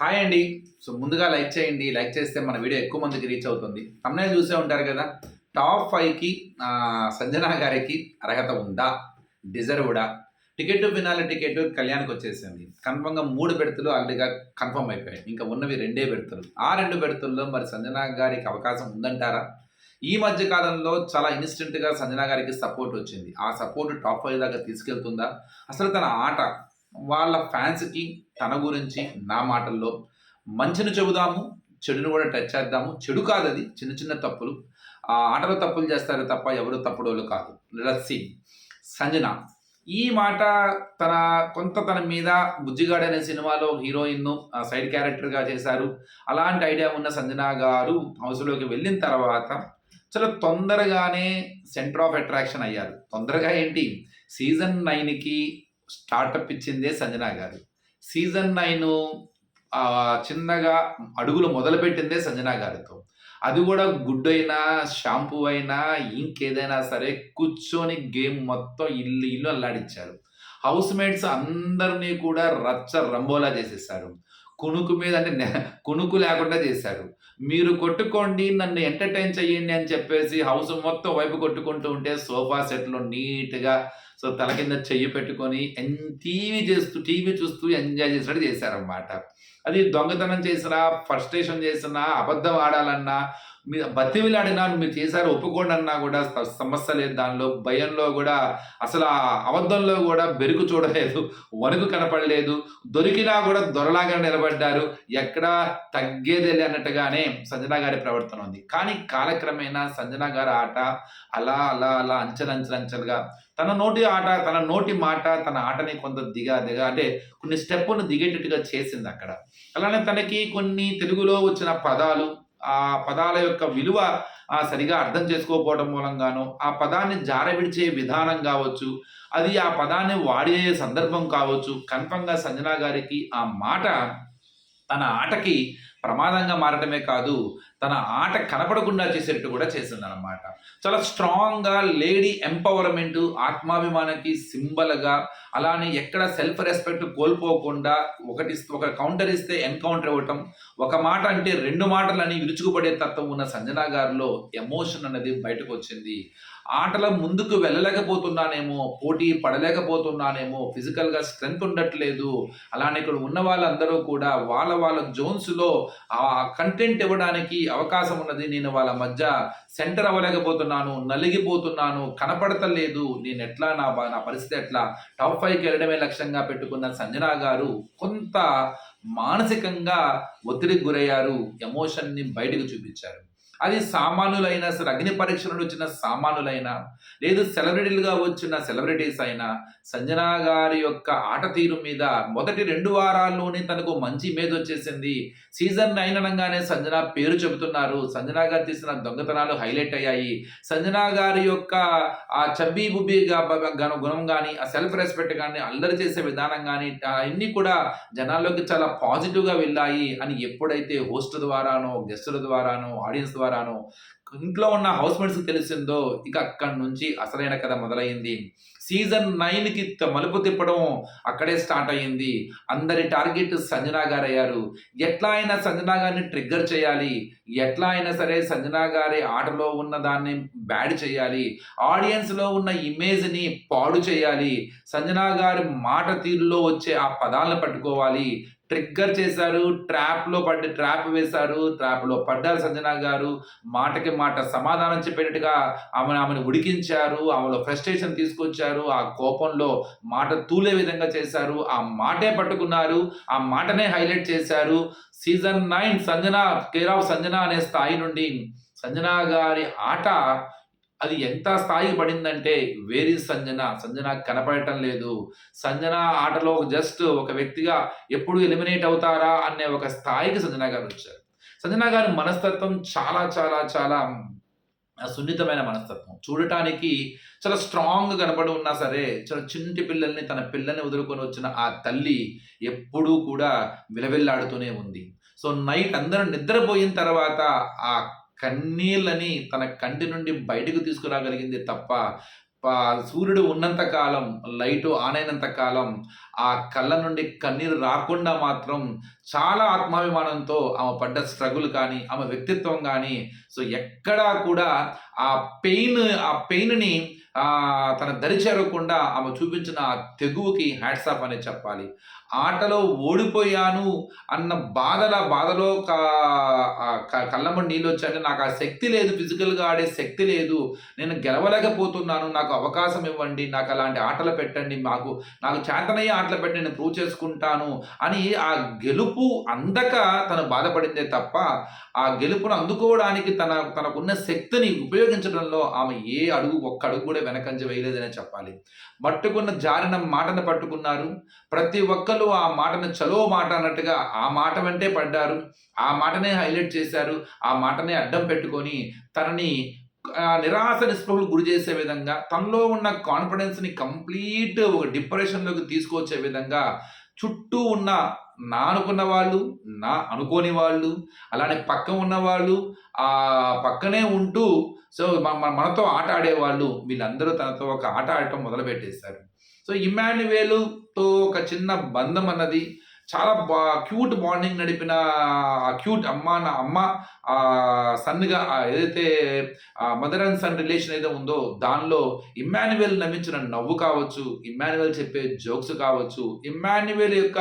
Hi అండి. So ముందుగా like చేయండి. లైక్ చేస్తే మన వీడియో ఎక్కువ మందికి రీచ్ అవుతుంది. తమ్మునే చూసే ఉంటారు కదా టాప్ ఫైవ్కి సంజనా గారికి అర్హత ఉందా? డిజర్వ్డా టికెట్ వినాలి టికెట్ కళ్యాణ్కి వచ్చేసింది. కన్ఫర్మ్గా మూడు బెడతలు ఆల్రెడీగా కన్ఫర్మ్ అయిపోయాయి. ఇంకా ఉన్నవి రెండే బెడతలు ఆ రెండు బెడతల్లో మరి సంజనా గారికి అవకాశం ఉందంటారా? ఈ మధ్య కాలంలో చాలా ఇన్స్టెంట్గా సంజనా గారికి సపోర్ట్ వచ్చింది. ఆ సపోర్ట్ టాప్ ఫైవ్ దాకా తీసుకెళ్తుందా? అసలు తన ఆట వాళ్ళ ఫ్యాన్స్కి తన గురించి నా మాటల్లో. మంచిని చెబుదాము చెడును కూడా టచ్ చేద్దాము. చెడు కాదు అది చిన్న చిన్న తప్పులు. ఆ ఆటలో తప్పులు చేస్తారు తప్ప ఎవరు తప్పుడోళ్ళు కాదు. లస్సీ సంజన ఈ మాట తన కొంత తన మీద బుజ్జిగాడు అనే సినిమాలో హీరోయిన్ సైడ్ క్యారెక్టర్గా చేశారు. అలాంటి ఐడియా ఉన్న సంజన గారు హౌస్లోకి వెళ్ళిన తర్వాత చాలా తొందరగానే సెంటర్ ఆఫ్ అట్రాక్షన్ అయ్యారు. తొందరగా ఏంటి? సీజన్ నైన్కి స్టార్టప్ ఇచ్చిందే సంజన గారు. సీజన్ నైన్ చిన్నగా అడుగులు మొదలుపెట్టిందే సంజన గారితో. అది కూడా గుడ్ అయినా షాంపూ అయినా ఇంకేదైనా సరే కూర్చొని గేమ్ మొత్తం ఇల్లు ఇల్లు అల్లాడించారు హౌస్ మేట్స్ అందరినీ కూడా రచ్చ రంబోలా చేసేసారు. కునుకు మీద అంటే కునుకు లేకుండా చేశారు. మీరు కొట్టుకోండి నన్ను ఎంటర్టైన్ చేయండి అని చెప్పేసి హౌస్ మొత్తం వైపు కొట్టుకుంటూ ఉంటే సోఫా సెట్లో నీట్గా సో తల కింద చెయ్యి పెట్టుకొని టీవీ చేస్తూ టీవీ చూస్తూ ఎంజాయ్ చేసినట్టు చేశారనమాట అది దొంగతనం చేసినా ఫస్ట్రేషన్ చేసినా అబద్ధం ఆడాలన్నా మీ బతిమిలాడినా మీరు చేశారు ఒప్పుకోండి అన్నా కూడా సమస్య లేదు దానిలో. భయంలో కూడా అసలు ఆ అబద్ధంలో కూడా బెరుకు చూడలేదు వణుకు కనపడలేదు. దొరికినా కూడా దొరలాగా నిలబడ్డారు. ఎక్కడా తగ్గేదే అన్నట్టుగానే సంజన గారి ప్రవర్తన ఉంది. కానీ కాలక్రమేణా సంజన గారి ఆట అలా అలా అలా అంచెలంచెలంచెలుగా తన నోటి ఆట తన నోటి మాట తన ఆటని కొంత దిగా దిగా అంటే కొన్ని స్టెప్పును దిగేటట్టుగా చేసింది అక్కడ. అలానే తనకి కొన్ని తెలుగులో వచ్చిన పదాలు ఆ పదాల యొక్క విలువ ఆ సరిగా అర్థం చేసుకోకపోవడం మూలంగాను ఆ పదాన్ని జారవిడిచే విధానం కావచ్చు అది ఆ పదాన్ని వాడే సందర్భం కావచ్చు కన్ఫంగా సంజన గారికి ఆ మాట తన ఆటకి ప్రమాదంగా మారడమే కాదు తన ఆట కనపడకుండా చేసేట్టు కూడా చేసిందనమాట చాలా స్ట్రాంగ్గా లేడీ ఎంపవర్మెంట్ ఆత్మాభిమానానికి సింబల్గా అలానే ఎక్కడ సెల్ఫ్ రెస్పెక్ట్ కోల్పోకుండా ఒకటి ఒక కౌంటర్ ఇస్తే ఎన్కౌంటర్ ఇవ్వటం ఒక మాట అంటే రెండు మాటలని విరుచుకుపడే తత్వం ఉన్న సంజన గారిలో ఎమోషన్ అనేది బయటకు వచ్చింది. ఆటల ముందుకు వెళ్ళలేకపోతున్నానేమో పోటీ పడలేకపోతున్నానేమో ఫిజికల్గా స్ట్రెంగ్త్ ఉండట్లేదు. అలానే ఇక్కడ ఉన్న వాళ్ళందరూ కూడా వాళ్ళ వాళ్ళ జోన్స్లో ఆ కంటెంట్ ఇవ్వడానికి అవకాశం ఉన్నది. నేను వాళ్ళ మధ్య సెంటర్ అవ్వలేకపోతున్నాను నలిగిపోతున్నాను కనపడతలేదు. నేను ఎట్లా నా నా పరిస్థితి ఎట్లా? టాప్ ఫైవ్కి వెళ్ళడమే లక్ష్యంగా పెట్టుకున్న సంజన గారు కొంత మానసికంగా ఒత్తిడికి గురయ్యారు. ఎమోషన్ని బయటకు చూపించారు. అది సామాన్యులైనా సరే అగ్ని పరీక్ష నుండి వచ్చిన సామాన్యులైనా లేదు సెలబ్రిటీలుగా వచ్చిన సెలబ్రిటీస్ అయినా సంజన గారి యొక్క ఆట తీరు మీద మొదటి రెండు వారాల్లోనే తనకు మంచి ఇమేజ్ వచ్చేసింది. సీజన్ నైన్ అనగానే సంజన పేరు చెబుతున్నారు. సంజన గారు తీసిన దొంగతనాలు హైలైట్ అయ్యాయి. సంజన గారి యొక్క ఆ చబ్బీ బుబ్బీ గుణం కానీ ఆ సెల్ఫ్ రెస్పెక్ట్ కానీ అల్లరి చేసే విధానం కానీ అన్నీ కూడా జనాల్లోకి చాలా పాజిటివ్గా వెళ్ళాయి అని ఎప్పుడైతే హోస్ట్ ద్వారానో గెస్టుల ద్వారానో ఆడియన్స్ ద్వారా ద్వారానో ఇంట్లో ఉన్న హౌస్ మేట్స్కి తెలిసిందో ఇక అక్కడి నుంచి అసలైన కథ మొదలైంది సీజన్ నైన్కి మలుపు తిప్పడం అక్కడే స్టార్ట్ అయ్యింది. అందరి టార్గెట్ సంజనా గారు అయ్యారు ఎట్లా అయినా సంజనా గారిని ట్రిగ్గర్ చేయాలి. ఎట్లా అయినా సరే సంజనా గారి ఆటలో ఉన్న దాన్ని బ్యాడ్ చేయాలి. ఆడియన్స్లో ఉన్న ఇమేజ్ని పాడు చేయాలి. సంజనా గారి మాట తీరులో వచ్చే ఆ పదాలను పట్టుకోవాలి. ట్రిగ్గర్ చేశారు ట్రాప్లో పడి ట్రాప్ వేశారు ట్రాప్లో పడ్డారు సంజనా గారు. మాటకి మాట సమాధానం చెప్పేటట్టుగా ఆమెను ఆమెను ఉడికించారు ఆమెలో ఫ్రస్ట్రేషన్ తీసుకొచ్చారు ఆ కోపంలో మాట తూలే విధంగా చేశారు ఆ మాటే పట్టుకున్నారు ఆ మాటనే హైలైట్ చేశారు. Season nine Sanjana care of Sanjana అనే స్థాయి నుండి సంజన గారి ఆట అది ఎంత స్థాయికి పడిందంటే వేరి సంజన సంజన కనపడటం లేదు. సంజన ఆటలో జస్ట్ ఒక వ్యక్తిగా ఎప్పుడు ఎలిమినేట్ అవుతారా అనే ఒక స్థాయికి సంజన గారు వచ్చారు. సంజన గారి మనస్తత్వం చాలా చాలా చాలా సున్నితమైన మనస్తత్వం. చూడటానికి చాలా స్ట్రాంగ్ కనబడి ఉన్నా సరే చాలా చిన్నటి పిల్లల్ని తన పిల్లల్ని వదులుకొని వచ్చిన ఆ తల్లి ఎప్పుడూ కూడా విలవిల్లాడుతూనే ఉంది. సో నైట్ అందరూ నిద్రపోయిన తర్వాత ఆ కన్నీళ్ళని తన కంటి నుండి బయటకు తీసుకురాగలిగింది తప్ప సూర్యుడు ఉన్నంత కాలం లైటు ఆన్ అయినంత కాలం ఆ కళ్ళ నుండి కన్నీరు రాకుండా మాత్రం చాలా ఆత్మాభిమానంతో ఆమె పడ్డ స్ట్రగుల్ కానీ ఆమె వ్యక్తిత్వం కానీ సో ఎక్కడా కూడా ఆ పెయిన్ ఆ పెయిన్ని తన దరి చేరకుండా ఆమె చూపించిన ఆ తెగువకి హ్యాట్సాప్ అనే చెప్పాలి. ఆటలో ఓడిపోయాను అన్న బాధల బాధలో కళ్ళమ్మడి నీళ్ళు వచ్చాయంటే నాకు ఆ శక్తి లేదు ఫిజికల్గా ఆడే శక్తి లేదు. నేను గెలవలేకపోతున్నాను నాకు అవకాశం ఇవ్వండి నాకు అలాంటి ఆటలు పెట్టండి మాకు నాకు చేతనయ్యే ఆటలు పెట్టి నేను ప్రూవ్ చేసుకుంటాను అని ఆ గెలుపు అందక తను బాధపడిందే తప్ప ఆ గెలుపును అందుకోవడానికి తన తనకున్న శక్తిని ఉపయోగించడంలో ఆమె ఏ అడుగు ఒక్క అడుగు కూడా వెనకంజ వేయలేదనే చెప్పాలి. పట్టుకున్న జారిన మాటను పట్టుకున్నారు. ప్రతి ఒక్కరు ఆ మాటను చలో మాట అన్నట్టుగా ఆ మాట వెంటే పడ్డారు. ఆ మాటనే హైలైట్ చేశారు. ఆ మాటనే అడ్డం పెట్టుకొని తనని నిరాశ నిస్పృహలు గురి చేసే విధంగా తనలో ఉన్న కాన్ఫిడెన్స్ని కంప్లీట్ ఒక డిప్రెషన్లోకి తీసుకొచ్చే విధంగా చుట్టూ ఉన్న నా అనుకున్న వాళ్ళు నా అనుకోని వాళ్ళు అలానే పక్క ఉన్న వాళ్ళు ఆ పక్కనే ఉంటూ సో మనతో ఆట ఆడేవాళ్ళు వీళ్ళందరూ తనతో ఒక ఆట ఆడటం మొదలుపెట్టేశారు. సో ఇమాన్యువేలుతో ఒక చిన్న బంధం అన్నది చాలా బా క్యూట్ బాండింగ్ నడిపిన క్యూట్ అమ్మ నా అమ్మ సన్గా ఏదైతే మదర్ అండ్ సన్ రిలేషన్ ఏదో ఉందో దానిలో ఇమ్మాన్యువల్ నమ్మించిన నవ్వు కావచ్చు ఇమ్మాన్యువల్ చెప్పే జోక్స్ కావచ్చు ఇమ్మాన్యువల్ యొక్క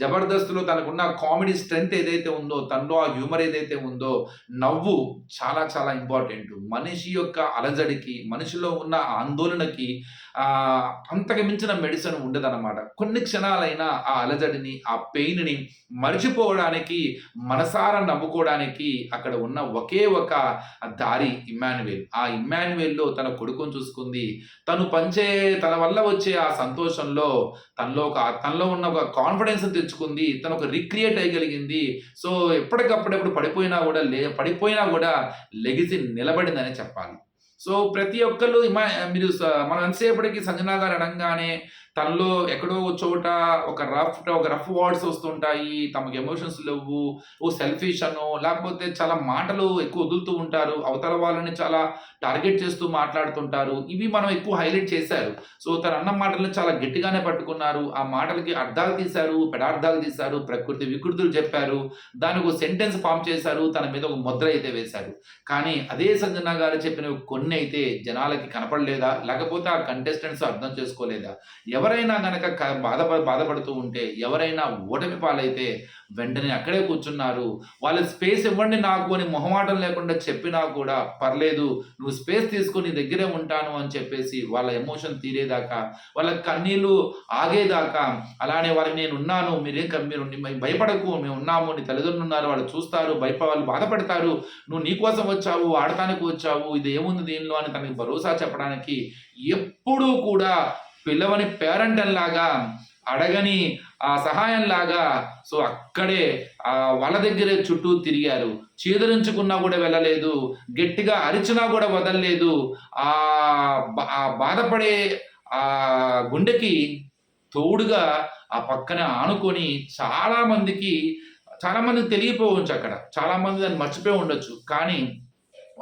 జబర్దస్త్లో తనకున్న కామెడీ స్ట్రెంగ్త్ ఏదైతే ఉందో తనలో ఆ హ్యూమర్ ఏదైతే ఉందో నవ్వు చాలా చాలా ఇంపార్టెంట్ మనిషి యొక్క అలజడికి మనిషిలో ఉన్న ఆందోళనకి అంతకు మించిన మెడిసిన్ ఉండదన్నమాట. కొన్ని క్షణాలైనా ఆ అలజడిని ఆ పెయిన్ని మర్చిపోవడానికి మనసారా నవ్వుకోవడానికి అక్కడ ఉన్న ఒకే ఒక దారి ఇమ్మాన్యువేల్ ఆ ఇమ్మాన్యువేల్లో తన కొడుకును చూసుకుంది. తను పంచే తన వల్ల వచ్చే ఆ సంతోషంలో తనలో ఒక తనలో ఉన్న ఒక కాన్ఫిడెన్స్ తెచ్చుకుంది. తను ఒక రిక్రియేట్ అయ్యగలిగింది. సో ఎప్పటికప్పుడెప్పుడు పడిపోయినా కూడా లే పడిపోయినా కూడా లెగిసి నిలబడిందని చెప్పాలి. సో ప్రతి ఒక్కళ్ళు మీరు మనం ఎంతసేపటికి సంజనా గారు అనగానే తనలో ఎక్కడో చోట ఒక రఫ్ ఒక రఫ్ వర్డ్స్ వస్తుంటాయి తమకు ఎమోషన్స్ లేవు ఓ సెల్ఫిష్ అనో లేకపోతే చాలా మాటలు ఎక్కువ వదులుతూ ఉంటారు అవతల వాళ్ళని చాలా టార్గెట్ చేస్తూ మాట్లాడుతుంటారు ఇవి మనం ఎక్కువ హైలైట్ చేశారు. సో తన అన్న మాటలను చాలా గట్టిగానే పట్టుకున్నారు ఆ మాటలకి అర్థాలు తీశారు పెడార్థాలు తీశారు ప్రకృతి వికృతులు చెప్పారు దానికి ఒక సెంటెన్స్ ఫామ్ చేశారు తన మీద ఒక ముద్ర అయితే వేశారు. కానీ అదే సంజన గారు చెప్పిన కొన్ని అయితే జనాలకి కనపడలేదా? లేకపోతే ఆ కంటెస్టెంట్స్ అర్థం చేసుకోలేదా? ఎవరైనా గనక బాధ బాధపడుతూ ఉంటే ఎవరైనా ఓటమి పాలైతే వెంటనే అక్కడే కూర్చున్నారు. వాళ్ళ స్పేస్ ఇవ్వండి నాకు అని మొహమాటం లేకుండా చెప్పినా కూడా పర్లేదు నువ్వు స్పేస్ తీసుకొని దగ్గరే ఉంటాను అని చెప్పేసి వాళ్ళ ఎమోషన్ తీరేదాకా వాళ్ళ కన్నీళ్ళు ఆగేదాకా అలానే వారికి నేను ఉన్నాను మీరేం మీరు భయపడకు మేము ఉన్నాము నీ తల్లిదండ్రులు ఉన్నారు వాళ్ళు చూస్తారు భయప వాళ్ళు బాధపడతారు నువ్వు నీకోసం వచ్చావు ఆడటానికి వచ్చావు ఇది ఏముంది దీనిలో అని తనకి భరోసా చెప్పడానికి ఎప్పుడూ కూడా పిల్లవని పేరెంట్ లాగా అడగని ఆ సహాయం లాగా సో అక్కడే ఆ వాళ్ళ దగ్గరే చుట్టూ తిరిగారు. చీదరించుకున్నా కూడా వెళ్ళలేదు గట్టిగా అరిచినా కూడా వదలలేదు. ఆ బాధపడే ఆ గుండెకి తోడుగా ఆ పక్కన ఆనుకొని చాలా మందికి చాలా మందికి తెలియపోవచ్చు అక్కడ. చాలా మంది దాన్ని మర్చిపోయి ఉండొచ్చు. కానీ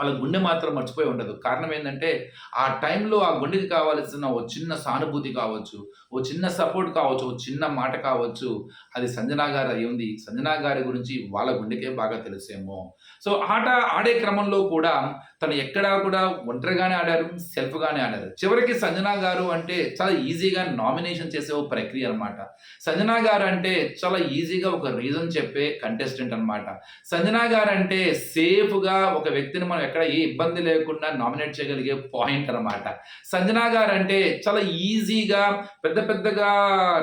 వాళ్ళ గుండె మాత్రం మర్చిపోయి ఉండదు. కారణం ఏంటంటే ఆ టైంలో ఆ గుండెకి కావాల్సిన ఓ చిన్న సానుభూతి కావచ్చు ఓ చిన్న సపోర్ట్ కావచ్చు ఓ చిన్న మాట కావచ్చు అది సంజనా గారు అయి ఉంది. సంజనా గారి గురించి వాళ్ళ గుండెకే బాగా తెలుసేమో. సో ఆట ఆడే క్రమంలో కూడా తను ఎక్కడా కూడా ఒంటరిగానే ఆడారు సెల్ఫ్గానే ఆడారు. చివరికి సంజనా గారు అంటే చాలా ఈజీగా నామినేషన్ చేసే ఒక ప్రక్రియ అనమాట సంజనా గారు అంటే చాలా ఈజీగా ఒక రీజన్ చెప్పే కంటెస్టెంట్ అనమాట సంజనా గారు అంటే సేఫ్గా ఒక వ్యక్తిని మనం ఎక్కడ ఏ ఇబ్బంది లేకుండా నామినేట్ చేయగలిగే పాయింట్ అనమాట సంజనా గారు అంటే చాలా ఈజీగా పెద్ద పెద్దగా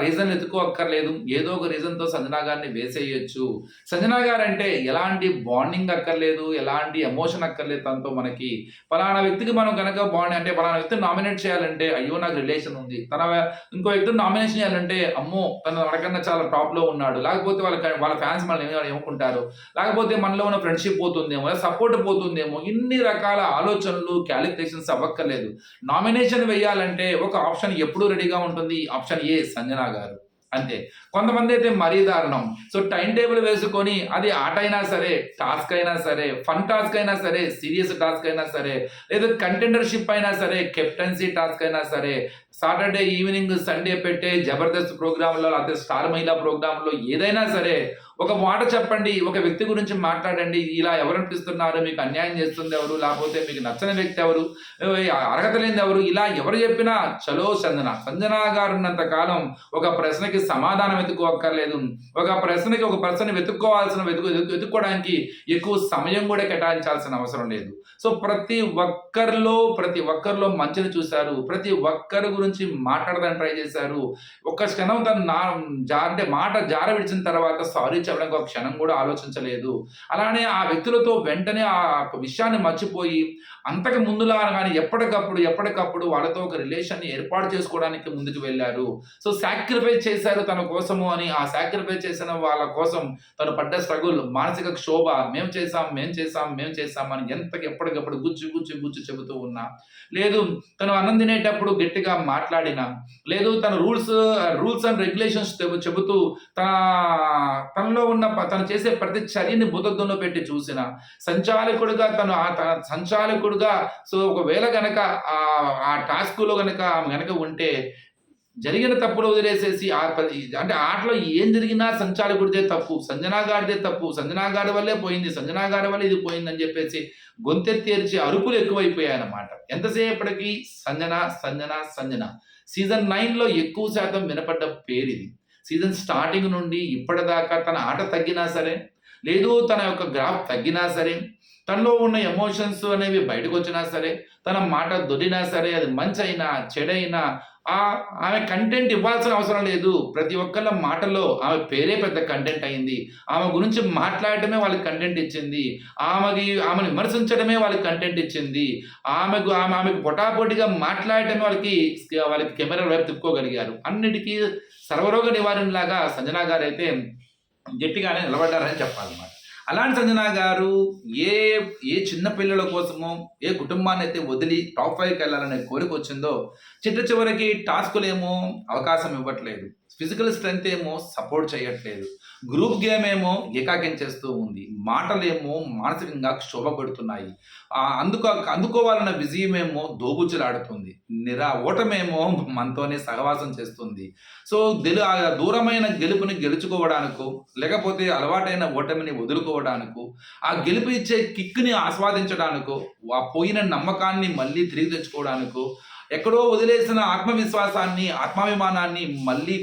రీజన్ ఎత్తుకోక్కర్లేదు. ఏదో ఒక రీజన్తో సంజనా గారిని వేసేయచ్చు. సంజనా గారు అంటే ఎలాంటి బాండింగ్ అక్కర్లేదు ఎలాంటి ఎమోషన్ అక్కర్లేదు తనతో మనకి. ఫలానా వ్యక్తికి మనం కనుక బాండ్ అంటే ఫలానా వ్యక్తిని నామినేట్ చేయాలంటే అయ్యో నాకు రిలేషన్ ఉంది. తన ఇంకో వ్యక్తిని నామినేషన్ చేయాలంటే అమ్మో తన మనకన్నా చాలా టాప్లో ఉన్నాడు. లేకపోతే వాళ్ళ వాళ్ళ ఫ్యాన్స్ మనల్ని ఏమనుకుంటారు? లేకపోతే మనలో ఉన్న ఫ్రెండ్షిప్ పోతుందేమో సపోర్ట్ పోతుందేమో ఇన్ని రకాల ఆలోచనలు క్యాలిక్యులేషన్స్ అవ్వక్కర్లేదు. నామినేషన్ వేయాలంటే ఒక ఆప్షన్ ఎప్పుడు రెడీగా ఉంటుంది. ఆప్షన్ ఏ సంజనా గారు. అంతే. కొంతమంది అయితే మరీ దారుణం. సో టైం టేబుల్ వేసుకొని అది ఆట అయినా సరే టాస్క్ అయినా సరే ఫన్ టాస్క్ అయినా సరే సీరియస్ టాస్క్ అయినా సరే లేదా కంటెండర్షిప్ అయినా సరే కెప్టెన్సీ టాస్క్ అయినా సరే సాటర్డే ఈవినింగ్ సండే పెట్టే జబర్దస్త్ ప్రోగ్రాంలో లేకపోతే స్టార్ మహిళా ప్రోగ్రాంలో ఏదైనా సరే ఒక మాట చెప్పండి ఒక వ్యక్తి గురించి మాట్లాడండి ఇలా ఎవరు అనిపిస్తున్నారు మీకు అన్యాయం చేస్తుంది ఎవరు లేకపోతే మీకు నచ్చని వ్యక్తి ఎవరు అర్హత లేనిది ఎవరు ఇలా ఎవరు చెప్పినా చలో సంజన సంజన గారు ఉన్నంత కాలం ఒక ప్రశ్నకి సమాధానం వెతుక్కోక్కర్లేదు. ఒక ప్రశ్నకి ఒక ప్రశ్న వెతుక్కోవాల్సిన వెతుకు వెతుకు- వెతుక్కోవడానికి ఎక్కువ సమయం కూడా కేటాయించాల్సిన అవసరం లేదు. సో ప్రతి ఒక్కరిలో ప్రతి ఒక్కరిలో మంచిని చూశారు ప్రతి ఒక్కరి గురించి మాట్లాడదాన్ని ట్రై చేశారు. ఒక క్షణం తను నా జా అంటే మాట జార విడిచిన తర్వాత సారీ చెప్పడానికి ఒక క్షణం కూడా ఆలోచించలేదు. అలానే ఆ వ్యక్తులతో వెంటనే ఆ విషయాన్ని మర్చిపోయి అంతకు ముందులా కానీ ఎప్పటికప్పుడు ఎప్పటికప్పుడు వాళ్ళతో ఒక రిలేషన్ ఏర్పాటు చేసుకోవడానికి ముందుకు వెళ్ళారు. సో సాక్రిఫైస్ చేశారు తన కోసము అని ఆ సాక్రిఫైస్ చేసిన వాళ్ళ కోసం తను పడ్డ స్ట్రగుల్ మానసిక క్షోభ మేము చేసాం మేము చేసాం మేము చేసాం అని ఎంతకి ఎప్పటికప్పుడు గుచ్చి గుచ్చి గుచ్చి చెబుతూ ఉన్నా. లేదు తను అన్నం తినేటప్పుడు గట్టిగా మాట్లాడినా. లేదు తన రూల్స్ రూల్స్ అండ్ రెగ్యులేషన్స్ చెబుతూ తన తనలో ఉన్న తను చేసే ప్రతి చర్యని బుద్ధంలో పెట్టి చూసిన. సంచాలకుడుగా తను ఆ తన సంచాలకుడుగా సో ఒకవేళ గనక ఆ ఆ టాస్క్లో గనక ఆమె గనక ఉంటే జరిగిన తప్పులు వదిలేసేసి ఆ అంటే ఆటలో ఏం జరిగినా సంచాలకుడితే తప్పు సంజనా గారిదే తప్పు సంజనా గారి వల్లే పోయింది సంజనా గారి వల్ల ఇది పోయిందని చెప్పేసి గొంతెత్తేర్చి అరుపులు ఎక్కువైపోయాయి అన్నమాట ఎంతసేపటికి? సంజన సంజన సంజన. సీజన్ నైన్లో ఎక్కువ శాతం వినపడ్డ పేరు ఇది సీజన్ స్టార్టింగ్ నుండి ఇప్పటిదాకా తన ఆట తగ్గినా సరే లేదు తన యొక్క గ్రాఫ్ తగ్గినా సరే తనలో ఉన్న ఎమోషన్స్ అనేవి బయటకు వచ్చినా సరే తన మాట దొరినా సరే అది మంచి అయినా చెడైనా ఆ ఆమె కంటెంట్ ఇవ్వాల్సిన అవసరం లేదు. ప్రతి ఒక్కళ్ళ మాటలో ఆమె పేరే పెద్ద కంటెంట్ అయింది. ఆమె గురించి మాట్లాడటమే వాళ్ళకి కంటెంట్ ఇచ్చింది. ఆమెకి ఆమెను విమర్శించడమే వాళ్ళకి కంటెంట్ ఇచ్చింది. ఆమెకు ఆమె ఆమెకు పొటాపోటీగా మాట్లాడటమే వాళ్ళకి వాళ్ళకి కెమెరా వైపు తిప్పుకోగలిగారు. అన్నిటికీ సర్వరోగ నివారణలాగా సంజనా గారు అయితే గట్టిగానే నిలబడ్డారని చెప్పాలన్నమాట. అలాంటి సంజనా గారు ఏ ఏ చిన్న పిల్లల కోసమో ఏ కుటుంబాన్ని అయితే వదిలి టాప్ ఫైవ్కి వెళ్ళాలనే కోరిక వచ్చిందో చిట్ట చివరికి టాస్కులేమో అవకాశం ఇవ్వట్లేదు. ఫిజికల్ స్ట్రెంగ్త్ ఏమో సపోర్ట్ చేయట్లేదు. గ్రూప్ గేమ్ ఏమో ఏకాకించేస్తూ ఉంది. మాటలేమో మానసికంగా క్షోభపడుతున్నాయి అందుకో అందుకోవాలన్న విజయం ఏమో దోబుచ్చులాడుతుంది. నిరా ఓటమేమో మనతోనే సహవాసం చేస్తుంది. సో గెలు దూరమైన గెలుపుని గెలుచుకోవడానికో లేకపోతే అలవాటైన ఓటమిని వదులుకోవడానికో ఆ గెలుపు ఇచ్చే కిక్ని ఆస్వాదించడానికో ఆ పోయిన నమ్మకాన్ని మళ్ళీ తిరిగి తెచ్చుకోవడానికో ఎక్కడో వదిలేసిన ఆత్మవిశ్వాసాన్ని ఆత్మాభిమానాన్ని మళ్ళీ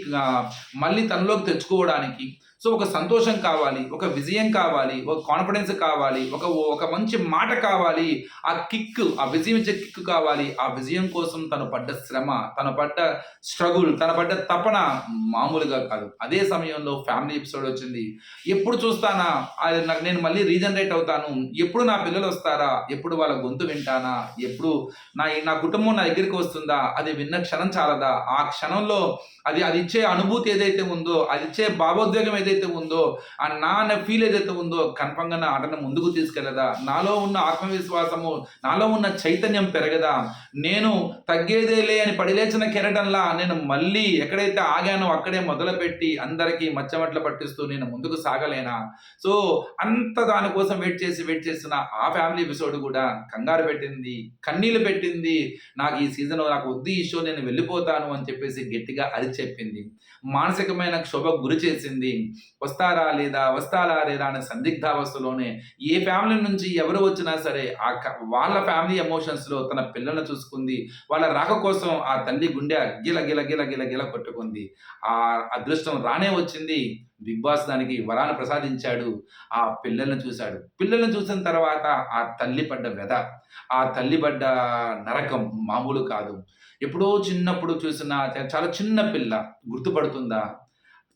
మళ్ళీ తనలోకి తెచ్చుకోవడానికి సో ఒక సంతోషం కావాలి ఒక విజయం కావాలి ఒక కాన్ఫిడెన్స్ కావాలి ఒక ఒక మంచి మాట కావాలి ఆ కిక్ ఆ విజయం ఇచ్చే కిక్ కావాలి ఆ విజయం కోసం తను పడ్డ శ్రమ తను పడ్డ స్ట్రగుల్ తన పడ్డ తపన మామూలుగా కాదు. అదే సమయంలో ఫ్యామిలీ ఎపిసోడ్ వచ్చింది. ఎప్పుడు చూస్తానా? అది నాకు నేను మళ్ళీ రీజనరేట్ అవుతాను. ఎప్పుడు నా పిల్లలు వస్తారా? ఎప్పుడు వాళ్ళ గొంతు వింటానా? ఎప్పుడు నా నా కుటుంబం నా దగ్గరికి వస్తుందా? అది విన్న క్షణం చాలదా? ఆ క్షణంలో అది అది ఇచ్చే అనుభూతి ఏదైతే ఉందో అది ఇచ్చే భావోద్వేగం ఏదైతే ఉందో ఆ నా అనే ఫీల్ ఏదైతే ఉందో కన్ఫంగా నా ఆటను ముందుకు తీసుకెళ్ళదా నాలో ఉన్న ఆత్మవిశ్వాసము నాలో ఉన్న చైతన్యం పెరగదా? నేను తగ్గేదేలే అని పడిలేచిన కెరటంలా నేను మళ్ళీ ఎక్కడైతే ఆగానో అక్కడే మొదలుపెట్టి అందరికీ మచ్చమట్ల పట్టిస్తూ నేను ముందుకు సాగలేనా? సో అంత దానికోసం వెయిట్ చేసి వెయిట్ చేసిన ఆ ఫ్యామిలీ ఎపిసోడ్ కూడా కంగారు పెట్టింది కన్నీళ్ళు పెట్టింది. నాకు ఈ సీజన్ నాకు వద్దు ఈ షో నేను వెళ్ళిపోతాను అని చెప్పేసి గట్టిగా అది చెప్పింది మానసికమైన క్షోభకు గురి చేసింది. వస్తారా లేదా వస్తారా లేదా అనే సందిగ్ధావస్థలోనే ఏ ఫ్యామిలీ నుంచి ఎవరు వచ్చినా సరే ఆ వాళ్ళ ఫ్యామిలీ ఎమోషన్స్లో తన పిల్లలను చూసుకుంది వాళ్ళ రాక కోసం ఆ తల్లి గుండె గిల గిల గిల గిల గిల కొట్టుకుంది. ఆ అదృష్టం రానే వచ్చింది. బిగ్ బాస్ దానికి వరాన్ని ప్రసాదించాడు. ఆ పిల్లల్ని చూశాడు. పిల్లల్ని చూసిన తర్వాత ఆ తల్లి పడ్డ వ్యధ ఆ తల్లి పడ్డ నరకం మామూలు కాదు. ఎప్పుడో చిన్నప్పుడు చూసిన చాలా చిన్న పిల్ల గుర్తుపడుతుందా?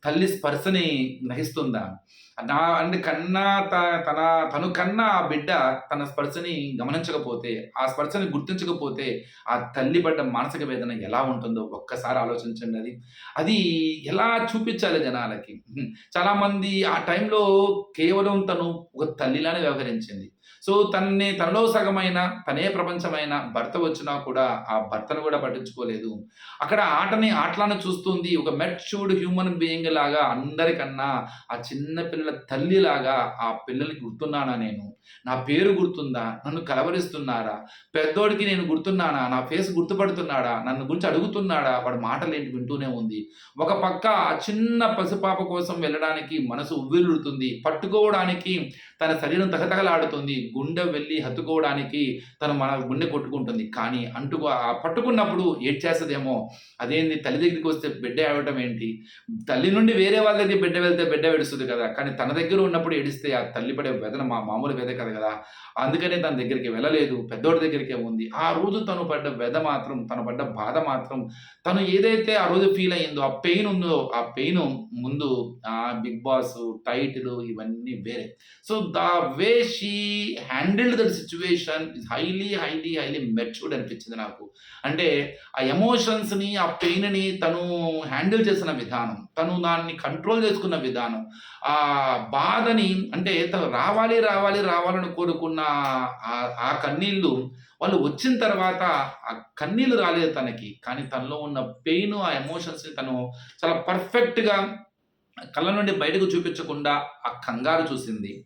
తల్లి స్పర్శని గ్రహిస్తుందా? నా అంటే కన్నా త- తన తను కన్నా ఆ బిడ్డ తన స్పర్శని గమనించకపోతే ఆ స్పర్శని గుర్తించకపోతే ఆ తల్లి పడ్డ మానసిక వేదన ఎలా ఉంటుందో ఒక్కసారి ఆలోచించండి అది. అది ఎలా చూపించాలి జనాలకి? చాలామంది ఆ టైంలో కేవలం తను ఒక తల్లిలానే వ్యవహరించింది. సో తనని తనలో సగమైన తనే ప్రపంచమైన భర్త వచ్చినా కూడా ఆ భర్తను కూడా పట్టించుకోలేదు. అక్కడ ఆటని ఆటలను చూస్తుంది ఒక మెచ్యూర్డ్ హ్యూమన్ బీయింగ్ లాగా అందరికన్నా ఆ చిన్న పిల్లల తల్లి లాగా ఆ పిల్లలకి గుర్తున్నానా నేను? నా పేరు గుర్తుందా? నన్ను కలవరిస్తున్నారా? పెద్దోడికి నేను గుర్తున్నానా? నా ఫేస్ గుర్తుపడుతున్నాడా? నన్ను గురించి అడుగుతున్నాడా? వాడి మాటలు ఏంటి వింటూనే ఉంది. ఒక పక్క ఆ చిన్న పసిపాప కోసం వెళ్ళడానికి మనసు ఉవ్విల్లుతుంది పట్టుకోవడానికి తన శరీరం తగతగలాడుతుంది గుండె వెళ్ళి హత్తుకోవడానికి తను మన గుండె కొట్టుకుంటుంది. కానీ అంటుకు పట్టుకున్నప్పుడు పట్టుకున్నప్పుడు ఏడ్చేస్తుందేమో అదేంది? తల్లి దగ్గరికి వస్తే బిడ్డ ఏడవటం ఏంటి? తల్లి నుండి వేరే వాళ్ళ దగ్గర బిడ్డ వెళ్తే బిడ్డ ఏడుస్తుంది కదా? కానీ తన దగ్గర ఉన్నప్పుడు ఏడిస్తే ఆ తల్లి పడే వేదన మా మామూలు వేద కదా కదా? అందుకనే తన దగ్గరికి వెళ్ళలేదు. పెద్దోడి దగ్గరికే ఉంది. ఆ రోజు తను పడ్డ వెద మాత్రం తను పడ్డ బాధ మాత్రం తను ఏదైతే ఆ రోజు ఫీల్ అయ్యిందో ఆ పెయిన్ ఉందో ఆ పెయిన్ ముందు ఆ బిగ్ బాస్ టైటిల్ ఇవన్నీ వేరే. So the way she handled that situation is highly highly highly matured అనిపించింది నాకు. అంటే ఆ ఎమోషన్స్ని ఆ పెయిన్ని తను హ్యాండిల్ చేసిన విధానం తను దాన్ని కంట్రోల్ చేసుకున్న విధానం ఆ బాధని అంటే తను రావాలి రావాలి రావాలని కోరుకున్న ఆ- కన్నీళ్ళు వాళ్ళు వచ్చిన తర్వాత ఆ కన్నీళ్ళు రాలేదు తనకి. కానీ తనలో ఉన్న పెయిన్ ఆ ఎమోషన్స్ని తను చాలా పర్ఫెక్ట్గా కళ్ళ నుండి బయటకు చూపించకుండా ఆ కంగారు చూసింది.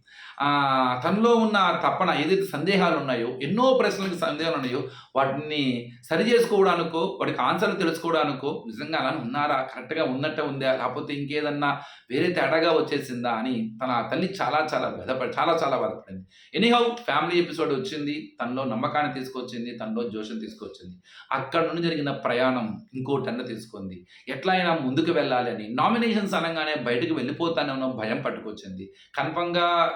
తనలో ఉన్న తప్పన తపన ఏదైతే సందేహాలు ఉన్నాయో ఎన్నో ప్రశ్నలకు సందేహాలు ఉన్నాయో వాటిని సరి చేసుకోవడానికో వాటికి ఆన్సర్లు తెలుసుకోవడానికో నిజంగా అలా ఉన్నారా? కరెక్ట్గా ఉన్నట్టే ఉందా? లేకపోతే ఇంకేదన్నా వేరే తేడాగా వచ్చేసిందా అని తన తల్లి చాలా చాలా బాధపడి చాలా చాలా బాధపడింది. ఎనీహౌ ఫ్యామిలీ ఎపిసోడ్ వచ్చింది. తనలో నమ్మకాన్ని తీసుకొచ్చింది. తనలో జోషం తీసుకొచ్చింది. అక్కడ నుండి జరిగిన ప్రయాణం ఇంకో టన్ను తీసుకుంది. ఎట్లా అయినా ముందుకు వెళ్ళాలి అని నామినేషన్స్ అనగానే బయటకు వెళ్ళిపోతానేమో భయం పట్టుకొచ్చింది. కన్ఫర్మ్గా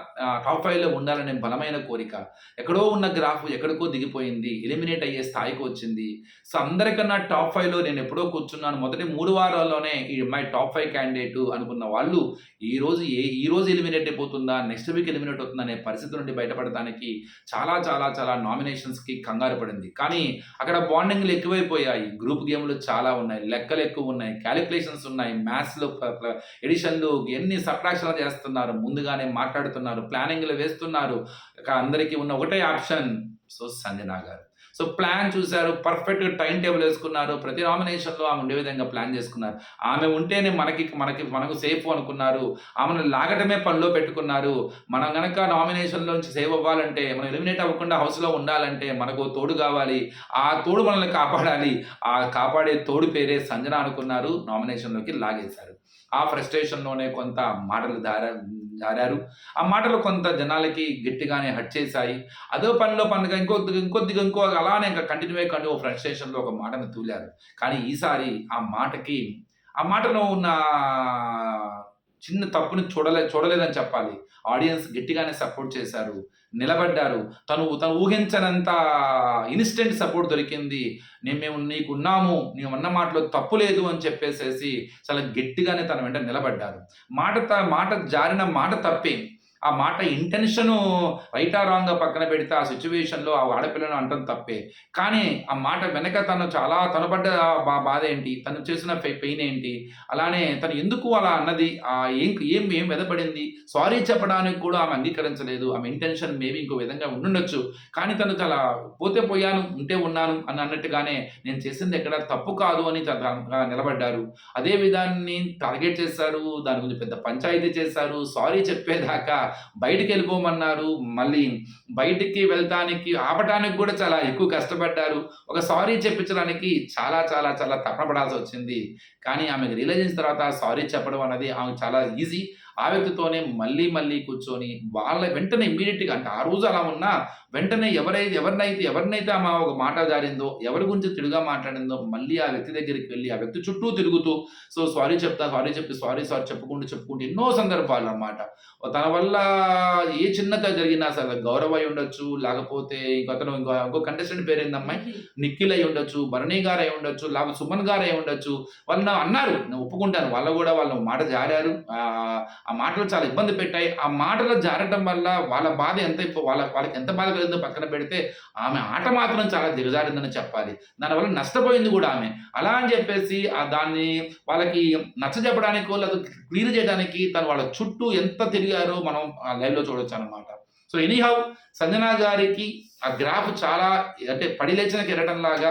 టాప్ ఫైవ్లో ఉండాలనే బలమైన కోరిక. ఎక్కడో ఉన్న గ్రాఫ్ ఎక్కడికో దిగిపోయింది. ఎలిమినేట్ అయ్యే స్థాయికి వచ్చింది. సో అందరికన్నా టాప్ ఫైవ్లో నేను ఎప్పుడో కూర్చున్నాను. మొదటి మూడు వారాల్లోనే ఈ అమ్మాయి టాప్ ఫైవ్ క్యాండిడేట్ అనుకున్న వాళ్ళు ఈ రోజు ఏ ఈ రోజు ఎలిమినేట్ అయిపోతుందా? నెక్స్ట్ వీక్ ఎలిమినేట్ అవుతుందా? అనే పరిస్థితి నుండి బయటపడటానికి చాలా చాలా చాలా నామినేషన్స్కి కంగారు పడింది. కానీ అక్కడ బాండింగ్లు ఎక్కువైపోయాయి. గ్రూప్ గేమ్లు చాలా ఉన్నాయి. లెక్కలు ఎక్కువ ఉన్నాయి. క్యాలిక్యులేషన్స్ ఉన్నాయి. మ్యాథ్స్లో ఎడిషన్లు ఎన్ని సబ్ట్రాక్షన్లు చేస్తున్నారు? ముందుగానే మాట్లాడుతున్నారు. ప్లానింగ్లు వేస్తున్నారు. అందరికీ ఉన్న ఒకటే option. So Sanjana garu so plan చూశారు. పర్ఫెక్ట్ టైం టేబుల్ వేసుకున్నారు. ప్రతి నామినేషన్లో ఆమె ఉండే విధంగా ప్లాన్ చేసుకున్నారు. ఆమె ఉంటేనే మనకి మనకి మనకు సేఫ్ అనుకున్నారు. ఆమెను లాగటమే పనిలో పెట్టుకున్నారు. మనం గనక నామినేషన్లోంచి సేవ్ అవ్వాలంటే మనం ఎలిమినేట్ అవ్వకుండా హౌస్లో ఉండాలంటే మనకు తోడు కావాలి. ఆ తోడు మనల్ని కాపాడాలి. ఆ కాపాడే తోడు పేరే సంజన అనుకున్నారు. నామినేషన్లోకి లాగేశారు. ఆ ఫ్రస్ట్రేషన్లోనే కొంత మాటలు దారా జారారు. ఆ మాటలు కొంత జనాలకి గట్టిగానే హట్ చేశాయి. అదో పనిలో పనిగా ఇంకొద్దిగా ఇంకొద్దిగా ఇంకో అలానే ఇంకా కంటిన్యూ అయ్యి ఓ ఫ్రస్ట్రేషన్లో ఒక మాటను తూలారు. కానీ ఈసారి ఆ మాటకి ఆ మాటలో ఉన్న చిన్న తప్పుని చూడలే చూడలేదని చెప్పాలి. ఆడియన్స్ గట్టిగానే సపోర్ట్ చేశారు. నిలబడ్డారు. తను తను ఊహించనంత ఇన్స్టెంట్ సపోర్ట్ దొరికింది. నేను మేము నీకున్నాము. నీవు అన్న మాటలో తప్పు లేదు అని చెప్పేసేసి చాలా గట్టిగానే తన వెంట నిలబడ్డారు. మాట త- మాట జారిన మాట తప్పే. ఆ మాట ఇంటెన్షను రైటా రాంగ్ పక్కన పెడితే ఆ సిచ్యువేషన్లో ఆ ఆడపిల్లను అంటం తప్పే. కానీ ఆ మాట వెనక తను చాలా తను పడ్డ బాధ ఏంటి? తను చేసిన పెయిన్ ఏంటి? అలానే తను ఎందుకు అలా అన్నది? ఆ ఏం ఏం ఏం వెదపడింది? సారీ చెప్పడానికి కూడా ఆమె అంగీకరించలేదు. ఆమె ఇంటెన్షన్ మేబీ ఇంకో విధంగా ఉండుండొచ్చు. కానీ తను చాలా పోతే పోయాను ఉంటే ఉన్నాను అని అన్నట్టుగానే నేను చేసింది ఎక్కడ తప్పు కాదు అని నిలబడ్డారు. అదే విధాన్ని టార్గెట్ చేశారు. దాని గురించి పెద్ద పంచాయతీ చేశారు. సారీ చెప్పేదాకా బయటికి వెళ్ళిపోమన్నారు మళ్ళీ బయటికి వెళ్తానికి ఆపటానికి కూడా చాలా ఎక్కువ కష్టపడ్డారు. ఒక సారీ చెప్పించడానికి చాలా చాలా చాలా తపన పడాల్సి వచ్చింది. కానీ ఆమెకు రియలైజ్ చేసిన తర్వాత సారీ చెప్పడం అనేది ఆమె చాలా ఈజీ ఆ వ్యక్తితోనే మళ్ళీ మళ్ళీ కూర్చొని వాళ్ళ వెంటనే ఇమ్మీడియట్గా అంటే ఆ రోజు అలా ఉన్నా వెంటనే ఎవరైతే ఎవరినైతే ఎవరినైతే ఆమె ఒక మాట జారిందో ఎవరి గురించి తిడుగా మాట్లాడిందో మళ్ళీ ఆ వ్యక్తి దగ్గరికి వెళ్ళి ఆ వ్యక్తి చుట్టూ తిరుగుతూ సో సారీ చెప్తా సారీ చెప్పి సారీ సారీ చెప్పుకుంటూ చెప్పుకుంటూ ఎన్నో సందర్భాలు అన్నమాట. తన వల్ల ఏ చిన్నగా జరిగినా సరే గౌరవ అయి ఉండొచ్చు లేకపోతే ఇంకొతను ఇంకో ఇంకో కంటెస్టెంట్ పేరు ఏందమ్మాయి? నిఖిల్ అయి ఉండొచ్చు భరణి గారు అయి ఉండొచ్చు లేకపోతే సుమన్ గారు అయి ఉండొచ్చు. వాళ్ళు అన్నారు నేను ఒప్పుకుంటాను. వాళ్ళు కూడా వాళ్ళు మాట జారారు. ఆ, మాటలు చాలా ఇబ్బంది పెట్టాయి. ఆ మాటలు జారటం వల్ల వాళ్ళ బాధ ఎంత వాళ్ళ వాళ్ళకి ఎంత బాధ కలిగిందో పక్కన పెడితే ఆమె ఆట మాత్రం చాలా దిగజారిందని చెప్పాలి. దానివల్ల నష్టపోయింది కూడా ఆమె. అలా అని చెప్పేసి ఆ దాన్ని వాళ్ళకి నచ్చజెప్పడానికి లేదా క్లియర్ చేయడానికి తను వాళ్ళ చుట్టూ ఎంత తిరిగారో మనం ఆ లైవ్లో చూడొచ్చు అనమాట సో ఎనీహౌ సంజనా గారికి ఆ గ్రాఫ్ చాలా అంటే పడి లేచిన కెరటం లాగా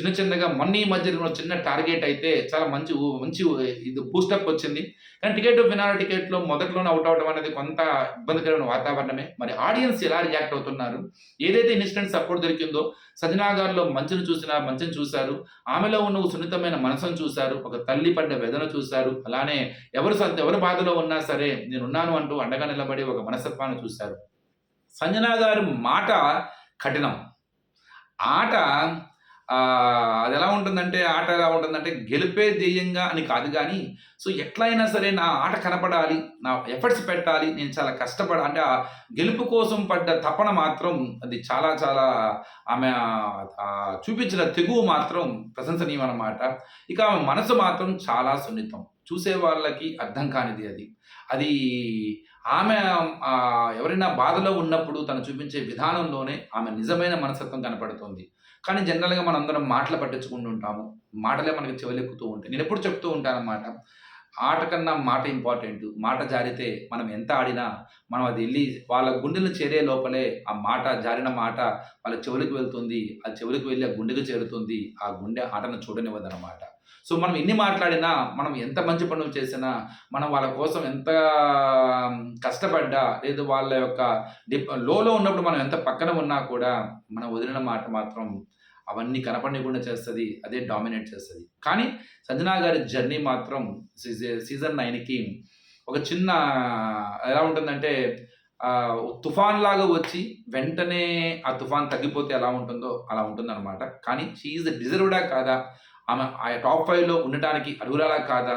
చిన్న చిన్నగా మొన్న ఈ మధ్యలో చిన్న టార్గెట్ అయితే చాలా మంచి మంచి ఇది బూస్టప్ వచ్చింది. కానీ టికెట్ ఫినాల టికెట్లో మొదట్లోనే అవుట్ అవడం అనేది కొంత ఇబ్బందికరమైన వాతావరణమే. మరి ఆడియన్స్ ఎలా రియాక్ట్ అవుతున్నారు? ఏదైతే ఇన్స్టెంట్ సపోర్ట్ దొరికిందో సజనాగారిలో మంచిని చూసినా మంచిని చూశారు. ఆమెలో ఉన్న సున్నితమైన మనసును చూశారు. ఒక తల్లి పడ్డ వేదన చూశారు. అలానే ఎవరు స- ఎవరు బాధలో ఉన్నా సరే నేనున్నాను అంటూ అండగా నిలబడి ఒక మనస్తత్వాన్ని చూశారు. సంజనా గారి మాట కఠినం. ఆట అది ఎలా ఉంటుందంటే ఆట ఎలా ఉంటుందంటే గెలిపే ధ్యేయంగా అని కాదు కానీ సో ఎట్లయినా సరే నా ఆట కనపడాలి నా ఎఫర్ట్స్ పెట్టాలి నేను చాలా కష్టపడ అంటే ఆ గెలుపు కోసం పడ్డ తపన మాత్రం అది చాలా చాలా ఆమె చూపించిన తెగువ మాత్రం ప్రశంసనీయం అనమాట ఇక ఆమె మనసు మాత్రం చాలా సున్నితం. చూసే వాళ్ళకి అర్థం కానిది అది. అది ఆమె ఎవరైనా బాధలో ఉన్నప్పుడు తను చూపించే విధానంలోనే ఆమె నిజమైన మనస్తత్వం కనపడుతుంది. కానీ జనరల్గా మనం అందరం మాటలు పట్టించుకుంటూ ఉంటాము. మాటలే మనకి చెవులెక్కుతూ ఉంటాయి. నేను ఎప్పుడు చెప్తూ ఉంటాను ఆట కన్నా మాట ఇంపార్టెంట్. మాట జారితే మనం ఎంత ఆడినా మనం అది వెళ్ళి వాళ్ళ గుండెలు చేరే లోపలే ఆ మాట జారిన మాట వాళ్ళ చెవులకు వెళ్తుంది. ఆ చెవులకు వెళ్ళి ఆ గుండెకు చేరుతుంది. ఆ గుండె ఆటను చూడనివ్వదన్నమాట. సో మనం ఎన్ని మాట్లాడినా మనం ఎంత మంచి పనులు చేసినా మనం వాళ్ళ కోసం ఎంత కష్టపడ్డా లేదు వాళ్ళ యొక్క డిప్ లోలో ఉన్నప్పుడు మనం ఎంత పక్కన ఉన్నా కూడా మనం వదిలిన మాట మాత్రం అవన్నీ కనపడకుండా చేస్తుంది అదే డామినేట్ చేస్తుంది. కానీ సంజనా గారి జర్నీ మాత్రం సీజన్ నైన్కి ఒక చిన్న ఎలా ఉంటుందంటే తుఫాన్ లాగా వచ్చి వెంటనే ఆ తుఫాన్ తగ్గిపోతే ఎలా ఉంటుందో అలా ఉంటుందన్నమాట. కానీ షీఈ్ డిజర్వ్డా కాదా? ఆమె ఆ టాప్ ఫైవ్లో ఉండటానికి అర్హురాలా కాదా?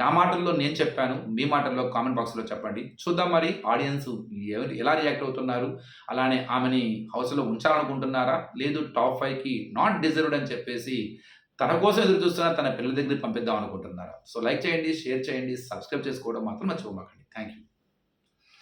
నా మాటల్లో నేను చెప్పాను మీ మాటల్లో కామెంట్ బాక్స్లో చెప్పండి. చూద్దాం మరి ఆడియన్స్ ఎవరు ఎలా రియాక్ట్ అవుతున్నారు? అలానే ఆమెని హౌస్లో ఉంచాలనుకుంటున్నారా? లేదు టాప్ ఫైవ్కి నాట్ డిజర్వ్డ్ అని చెప్పేసి తన కోసం ఎదురు చూస్తున్నా తన పిల్లల దగ్గరికి పంపిద్దాం అనుకుంటున్నారా? సో లైక్ చేయండి షేర్ చేయండి సబ్స్క్రైబ్ చేసుకోవడం మాత్రం మర్చిపోమాకండి. Thank you